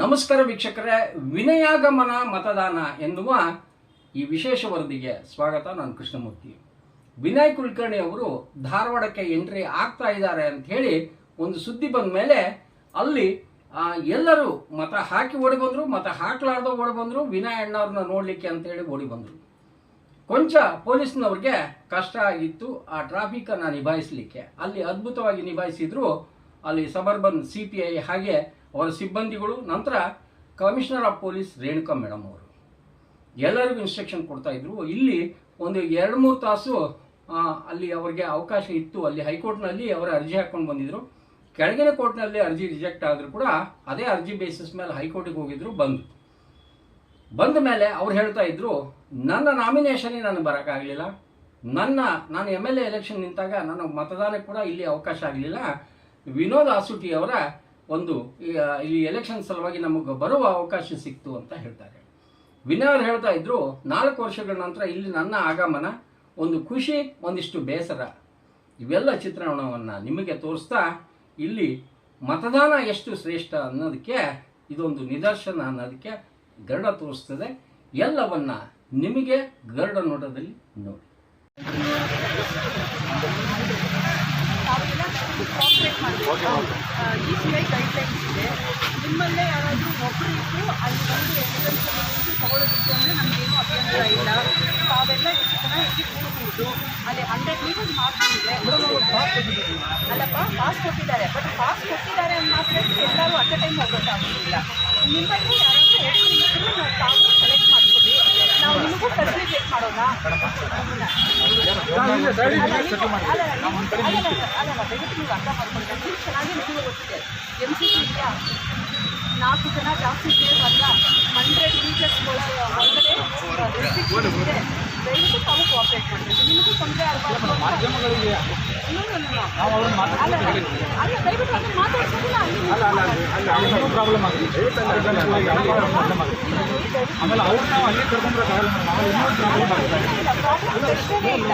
ನಮಸ್ಕಾರ ವೀಕ್ಷಕರೇ, ವಿನಯಾಗಮನ ಮತದಾನ ಎನ್ನುವ ಈ ವಿಶೇಷ ವರದಿಗೆ ಸ್ವಾಗತ, ನಾನು ಕೃಷ್ಣಮೂರ್ತಿ. ವಿನಯ್ ಕುಲಕರ್ಣಿ ಅವರು ಧಾರವಾಡಕ್ಕೆ ಎಂಟ್ರಿ ಆಗ್ತಾ ಇದ್ದಾರೆ ಅಂತ ಹೇಳಿ ಒಂದು ಸುದ್ದಿ ಬಂದ ಮೇಲೆ ಅಲ್ಲಿ ಎಲ್ಲರೂ ಮತ ಹಾಕಿ ಓಡಿ ಬಂದರು, ಮತ ಹಾಕ್ಲಾರ್ದ ಓಡಿ ಬಂದರು, ವಿನಯ್ ಅಣ್ಣವ್ರನ್ನ ನೋಡಲಿಕ್ಕೆ ಅಂತ ಹೇಳಿ ಓಡಿ ಬಂದರು. ಕೊಂಚ ಪೊಲೀಸ್ನವ್ರಿಗೆ ಕಷ್ಟ ಆಗಿತ್ತು ಆ ಟ್ರಾಫಿಕನ್ನು ನಿಭಾಯಿಸಲಿಕ್ಕೆ. ಅಲ್ಲಿ ಅದ್ಭುತವಾಗಿ ನಿಭಾಯಿಸಿದ್ರು, ಅಲ್ಲಿ ಸಬರ್ಬನ್, ಸಿ ಪಿ ಐ ಹಾಗೆ ಅವರ ಸಿಬ್ಬಂದಿಗಳು, ನಂತರ commissioner of police Renuka madam ಅವರು. ಎಲ್ಲರಿಗೂ ಇನ್ಸ್ಟ್ರಕ್ಷನ್ ಕೊಡ್ತಾ ಇದ್ರು. ಇಲ್ಲಿ ಒಂದು ಎರಡು ಮೂರು ತಾಸು ಅಲ್ಲಿ ಅವರಿಗೆ ಅವಕಾಶ ಇತ್ತು. ಅಲ್ಲಿ ಹೈಕೋರ್ಟ್ನಲ್ಲಿ ಅವರ ಅರ್ಜಿ ಹಾಕೊಂಡು ಬಂದಿದ್ರು. ಕೆಳಗಿನ ಕೋರ್ಟ್ನಲ್ಲಿ ಅರ್ಜಿ ರಿಜೆಕ್ಟ್ ಆದರೂ ಕೂಡ ಅದೇ ಅರ್ಜಿ ಬೇಸಿಸ್ ಮೇಲೆ ಹೈಕೋರ್ಟಿಗೆ ಹೋಗಿದ್ರು ಬಂದು ಬಂದ ಮೇಲೆ ಅವ್ರು ಹೇಳ್ತಾ ಇದ್ರು, ನನ್ನ ನಾಮಿನೇಷನ್ಗೆ ನಾನು ಬರೋಕ್ಕಾಗಲಿಲ್ಲ. ನನ್ನ, ನಾನು ಎಂ ಎಲ್ ಎ ಎಲೆಕ್ಷನ್ ನಿಂತಾಗ ನನ್ನ ಮತದಾನಕ್ಕೆ ಕೂಡ ಇಲ್ಲಿ ಅವಕಾಶ ಆಗಲಿಲ್ಲ. ವಿನೋದ್ ಆಸುಟಿ ಅವರ ಒಂದು ಈ, ಎಲೆಕ್ಷನ್ ಸಲುವಾಗಿ ನಮಗೆ ಬರುವ ಅವಕಾಶ ಸಿಕ್ತು ಅಂತ ಹೇಳ್ತಾರೆ. ವಿನಯ್ ಅವ್ರು ಹೇಳ್ತಾ ಇದ್ರು ನಾಲ್ಕು ವರ್ಷಗಳ ನಂತರ ಇಲ್ಲಿ ನನ್ನ ಆಗಮನ ಒಂದು ಖುಷಿ ಒಂದಿಷ್ಟು ಬೇಸರ. ಇವೆಲ್ಲ ಚಿತ್ರಣವನ್ನು ನಿಮಗೆ ತೋರಿಸ್ತಾ ಇಲ್ಲಿ ಮತದಾನ ಎಷ್ಟು ಶ್ರೇಷ್ಠ ಅನ್ನೋದಕ್ಕೆ ಇದೊಂದು ನಿದರ್ಶನ ಅನ್ನೋದಕ್ಕೆ ಗರುಡ ತೋರಿಸ್ತದೆ. ಎಲ್ಲವನ್ನ ನಿಮಗೆ ಗರುಡ ನೋಟದಲ್ಲಿ ನೋಡಿ. ಕೋಆಪ್ರೇಟ್ ಮಾಡಬೇಕು ಇ ಸಿ ಐ ಗೈಡ್ಲೈನ್ಸ್ ಇದೆ. ನಿಮ್ಮಲ್ಲೇ ಯಾರಾದರೂ ಒಬ್ಬರು ಇದ್ದು ಅಲ್ಲಿ ಬಂದು ಎವಿಡೆನ್ಸ್ ನಿಂತು ತಗೊಳ್ಳೋದಿತ್ತು ಅಂದರೆ ನಮಗೇನು ಅಭ್ಯಂತರ ಇಲ್ಲ. ತಾವೆಲ್ಲ ಎಷ್ಟು ಜನ ಇಲ್ಲಿ ಕೂಡಬಹುದು ಅಲ್ಲಿ ಹಂಡ್ರೆಡ್ ಮೀಟರ್ಸ್ ಮಾರ್ಕ್ಸ್ ಇದೆ. ಅಲ್ಲಪ್ಪ ಪಾಸ್ ಕೊಟ್ಟಿದ್ದಾರೆ. ಬಟ್ ಪಾಸ್ ಕೊಟ್ಟಿದ್ದಾರೆ ಅಂತ ಮಾತ್ರ ಎಲ್ಲರೂ ಅಟ್ ಅ ಟೈಮ್ ಹೋಗೋಕ್ಕಾಗೋದಿಲ್ಲ ನಿಮ್ಮಲ್ಲಿ ಯಾರಾದರೂ ಒಬ್ಬರು ಇದ್ದರೆ ನಾವು ತಾವು ಸೆಲೆಕ್ಟ್ ಮಾಡ್ಕೊಳ್ಳಿ ನಾವು ನಿಮಗೂ ಫೆಸಿಲಿಟೇಟ್ ಮಾಡೋಣ ಅಲ್ಲ, ನೀವು- ಅಲ್ಲ, ನೀವು- ಅಲ್ಲ, ಅಲ್ಲ, ದಯವಿಟ್ಟು ನೀವು ಅರ್ಥ ಮಾಡ್ಕೊಳ್ಬೇಕು ನೀವು ಚೆನ್ನಾಗಿ ನಿಮಗೆ ಗೊತ್ತಿದೆ ಎಂ ಸಿ ಸಿ ಇದೆಯಾ? ನಾಲ್ಕು ಜನ ಜಾಸ್ತಿ ಸೇರ್ ಅಲ್ಲ ಹಂಡ್ರೆಡ್ ಮೀಟರ್ಸ್ ಒಳಗಡೆ ರೆಸ್ಟ್ರಿಕ್ಷನ್ ಇದೆ ದಯವಿಟ್ಟು ತಾವು ಕೋಆಪ್ರೇಟ್ ಮಾಡಬೇಕು ನಿಮಗೂ ತೊಂದರೆ ಆಗಬಾರ್ದು No, no, no, no. ಅಲ್ಲ ಅಲ್ಲ ದಯವಿಟ್ಟು ಅದನ್ನು ಮಾತಾಡ್ಸೋದಿಲ್ಲ ಅಲ್ಲಿ ನೀವು ಪ್ರಾಬ್ಲಮ್ ಆಗುತ್ತೆ ಆಮೇಲೆ ಅವ್ರು ನಾವು ಅಲ್ಲಿ ಪ್ರಶ್ನೆನೇ ಇಲ್ಲ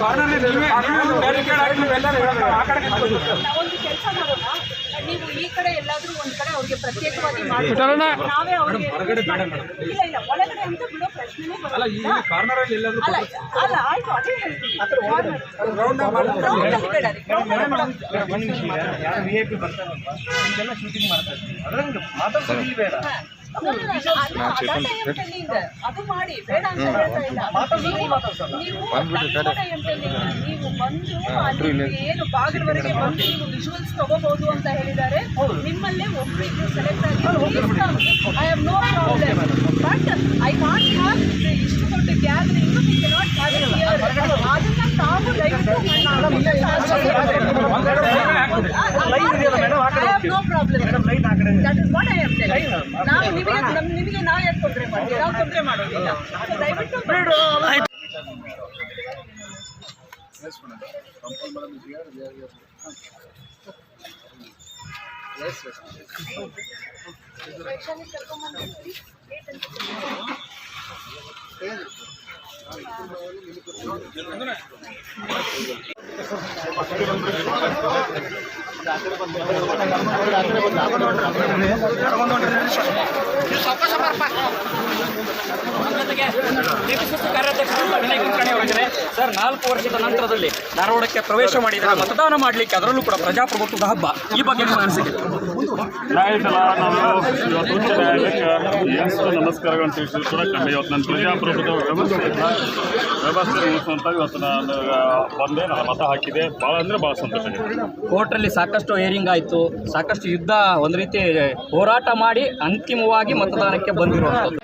ಕಾರ್ನರ್ ಬ್ಯಾರಿಕೇಡ್ ಆಗಿ ಎಲ್ಲರೂ ಆ ಕಡೆ ಕೆಲಸ ಮಾಡೋಣ ನೀವು ಈ ಕಡೆ ಎಲ್ಲಾದರೂ ಒಂದ್ ಕಡೆ ಅವ್ರಿಗೆ ಪ್ರತ್ಯೇಕವಾಗಿ ಮಾಡ್ತಾರೆ ನಾವೇ ಅವ್ರಿಗೆ ಇಲ್ಲ ಇಲ್ಲ ಒಳಗಡೆ ಅಂತ ಬಿಡೋ ಪ್ರಶ್ನೆನೇ ಅಲ್ಲ ಈ ಕಾರ್ನರ್ ಅಲ್ಲಿ ಎಲ್ಲಾದ್ರೂ ಅಲ್ಲ ಆಯ್ತು ಅದೇ ಹೇಳ್ತೀನಿ. ರೌಂಡ್ Round ಅಲ್ಲಿ ಬೇಡ ರೀ. Round ಅಲ್ಲಿ ಬೇಡ. ಯಾರು ವಿ ಐ ಪಿ ಬರ್ತಾರಲ್ವಾ ಇದೆಲ್ಲ ಶೂಟಿಂಗ್ ಮಾಡ್ತಾರೆ ಅದ್ರಂಗೆ ಮಾತಾಡ್ಸೋದು ಇಲ್ಲಿ ಬೇಡ ಅದು- ಮಾಡಿ ಬೇಡ ಅಂತ ಹೇಳ್ತಾ ಇಲ್ಲ. ನೀವು- ಬಂದು ಅಲ್ಲಿ ಏನು ಬಾಗಿಲವರೆಗೆ ಬಂದು ನೀವು ವಿಜುವಲ್ಸ್ ತಗೋಬಹುದು ಅಂತ ಹೇಳಿದ್ದಾರೆ. ನಿಮ್ಮಲ್ಲೇ ಒಬ್ಬರಿಗೆ ಸೆಲೆಕ್ಟ್ ಆಗಿ. I have no problem but I can't have ಇಷ್ಟು ದೊಡ್ಡ ಗ್ಯಾದರಿಂಗ್ ಅದನ್ನ ತಾವು ದಯವಿಟ್ಟು ನೋ ಪ್ರಾಬ್ಲಮ್ ಲೈನ್ ಆ ಕಡೆ that is what I am telling ನಾವು ನಿಮಗೆ ನಮ್ ನಿಮಗೆ ನಾವು ಯಾಕೆ ತೊಂದರೆ ಮಾಡ್ತೀವಿ ನಾವು ತೊಂದರೆ ಮಾಡೋದಿಲ್ಲ. ದಯವಿಟ್ಟು ಬಿಡು ಸರ್ ನಾಲ್ಕು ವರ್ಷದ ನಂತರದಲ್ಲಿ ಧಾರವಾಡಕ್ಕೆ ಪ್ರವೇಶ ಮಾಡಿದರೆ ಮತದಾನ ಮಾಡಲಿಕ್ಕೆ ಅದರಲ್ಲೂ ಕೂಡ ಪ್ರಜಾಪ್ರಭುತ್ವದ ಹಬ್ಬ. ಈ ಬಗ್ಗೆ ಅನಿಸಿಕೆ? ಆಯ್ತಲ್ಲ ನಾವು ಇವತ್ತು ಉಚ್ಚ ನ್ಯಾಯಾಲಯಕ್ಕೆ ಎಷ್ಟು ನಮಸ್ಕಾರಗಳನ್ನು ತಿಳಿಸಿದ್ರು ಕೂಡ ಕಮ್ಮಿ ಇವತ್ತು ನನ್ನ ಪ್ರಜಾಪ್ರಭುತ್ವ ವ್ಯವಸ್ಥೆ ಇವತ್ತು ನಾನು ಬಂದೆ ನಾನು ಮತ ಹಾಕಿದೆ ಭಾಳ ಅಂದ್ರೆ ಭಾಳ ಸಂತೋಷ ಇದೆ ಕೋರ್ಟಲ್ಲಿ ಸಾಕಷ್ಟು ಹೇರಿಂಗ್ ಆಯಿತು. ಸಾಕಷ್ಟು ಯುದ್ಧ ಒಂದು ರೀತಿ ಹೋರಾಟ ಮಾಡಿ ಅಂತಿಮವಾಗಿ ಮತದಾನಕ್ಕೆ ಬಂದಿರುವಂಥದ್ದು.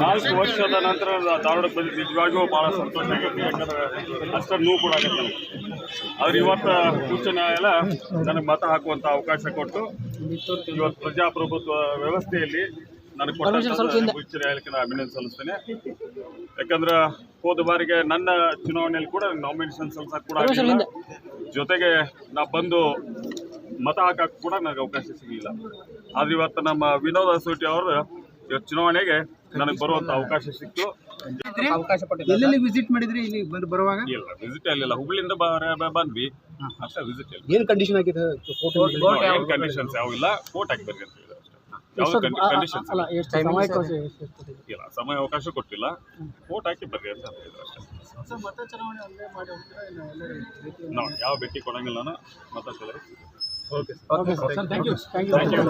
ನಾಲ್ಕು ವರ್ಷದ ನಂತರ ಧಾರವಾಡಕ್ಕೆ ಬಂದು ನಿಜವಾಗಿಯೂ ಭಾಳ ಸಂತೋಷ ಆಗೈತಿ ಯಾಕಂದ್ರೆ ಅಷ್ಟೇ ನೋವು ಕೂಡ ಆಗುತ್ತೆ ಆದ್ರೆ ಇವತ್ತು ಉಚ್ಚ ನ್ಯಾಯಾಲಯ ನನಗೆ ಮತ ಹಾಕುವಂಥ ಅವಕಾಶ ಕೊಟ್ಟು ಇವತ್ತು ಪ್ರಜಾಪ್ರಭುತ್ವ ವ್ಯವಸ್ಥೆಯಲ್ಲಿ ನನಗೆ ಕೊಟ್ಟ ಉಚ್ಚ ನ್ಯಾಯಾಲಯಕ್ಕೆ ನಾನು ಅಭಿನಂದನೆ ಸಲ್ಲಿಸ್ತೇನೆ ಯಾಕಂದ್ರೆ ಹೋದ ಬಾರಿಗೆ ನನ್ನ ಚುನಾವಣೆಯಲ್ಲಿ ಕೂಡ ನಾಮಿನೇಷನ್ ಸಲ್ಲಿಸಕ್ಕೆ ಕೂಡ. ಜೊತೆಗೆ ನಾ ಬಂದು ಮತ ಹಾಕಕ್ಕೆ ಕೂಡ ನನಗೆ ಅವಕಾಶ ಸಿಗಲಿಲ್ಲ. ಆದ್ರೆ ಇವತ್ತು ನಮ್ಮ ವಿನೋದ್ ಅಸೋಟಿ ಅವರು ಇವತ್ತು ಚುನಾವಣೆಗೆ ನನಗೆ ಬರುವಂತ ಅವಕಾಶ ಸಿಕ್ತು. ಅವಕಾಶ ಎಲ್ಲೆಲ್ಲಿ ವಿಸಿಟ್ ಮಾಡಿದ್ರಿ? ಇಲ್ಲಿ ಬಂದು ಬರುವಾಗ? ಇಲ್ಲ ವಿಸಿಟ್ ಅಲ್ಲಿಲ್ಲ ಹುಬ್ಳಿಯಿಂದ ಬಂದ್ವಿ. ಅಷ್ಟೇ ವಿಸಿಟ್ ಇಲ್ಲ ಏನು ಕಂಡೀಷನ್ ಆಗಿದೆ ಏನು ಕಂಡೀಷನ್ಸ್ ಯಾವಿಲ್ಲ ಕೋರ್ಟ್ ಹಾಕಿ ಬರ್ರಿ ಅಂತ ಹೇಳಿದ್ರು ಕಂಡೀಷನ್ಸ್ ಇಲ್ಲ. ಸಮಯ ಅವಕಾಶ ಕೊಟ್ಟಿಲ್ಲ. ಕೋರ್ಟ್ ಹಾಕಿ ಬರ್ರಿ ಅಂತ ಯಾವ ಅಷ್ಟೇ. ನಾವು ನಾನು ಭೇಟಿ ಕೊಡಂಗಿಲ್ಲ ನಾನು ಮಾತಾಡ್ತಿದ್ದಾರೆ ಥ್ಯಾಂಕ್ ಯು ಥ್ಯಾಂಕ್ ಯು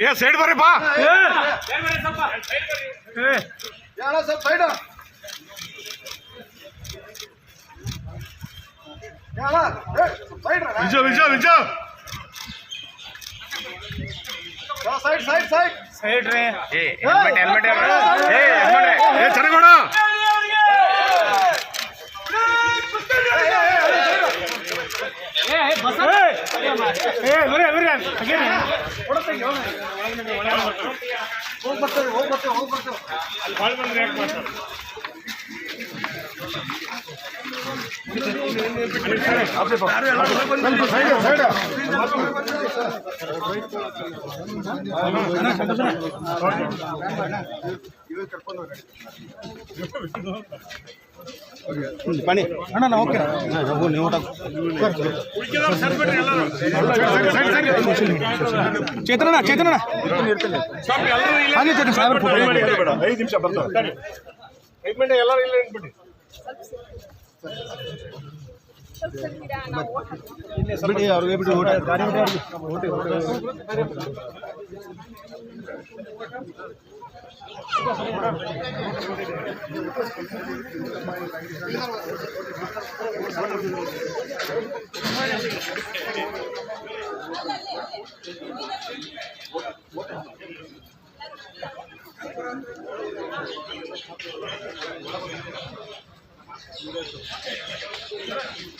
ಏ ಸೈಡ್ ಬರ್ರಿ ಬಾ ವಿಜಯ ವಿಜಯ ವಿಜಯ ಸೈಡ್ ಸೈಡ್ ಸೈಡ್ ಸೈಡ್ ರೀ ಏ ಹೆಲ್ಮೆಟ್ ಹೆಲ್ಮೆಟ್ ಏ ಹೆಲ್ಮೆಟ್ ಏ ಚರಗೋಡ ಏ ಬರೀ ಬರೀ ಹೋಗಿ ಬರ್ತೇವೆ ಹೋಗಿ ಬರ್ತೇವೆ ಹೋಗಿ ಬರ್ತೇವೆ ಅಲ್ಲಿ ಭಾಳ ಬಂದ್ರೆ ಯಾಕೆ ಮಾಡ್ತಾರೆ ಬನ್ನಿ ಅಣ್ಣ ಓಕೆ ನೀವು ಚೇತನಣ್ಣ ಚೇತನಣ್ಣ ಹಾಗೆ. ಚೇತನ ಸಾವಿರ ಐದು ನಿಮಿಷ ಬರ್ತಾರೆ ಎಲ್ಲರೂ ಇಲ್ಲ ಬಿಡಿ ಅವ್ರಿಗೆ ಬಿಡಿ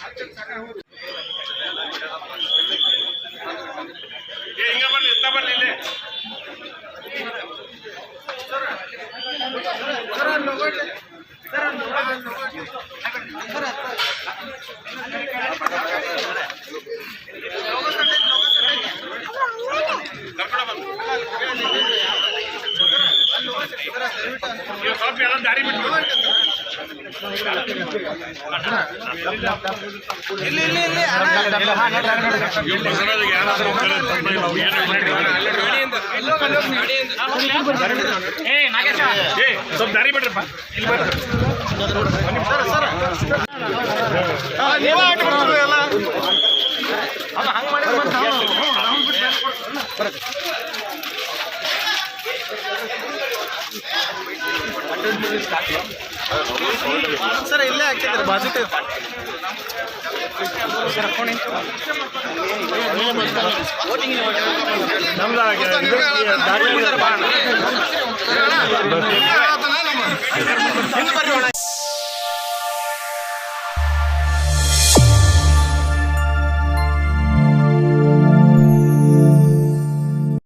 আচ্ছা, টাকা হবে। ಸ್ವಲ್ಪ ದಾರಿ ಬಿಡ್ರಪ್ಪ ಇಲ್ಲಿ ಬರ್ರಿ ಎಲ್ಲ ಅದು ಹಂಗೆ ಮಾಡಿದ್ರೆ ಮತ್ತೆ ನಾವು- ಸರ್ ಇಲ್ಲೇ ಹಾಕಿದ್ರೆ ಬಾಜುಕ ನಮ್ದು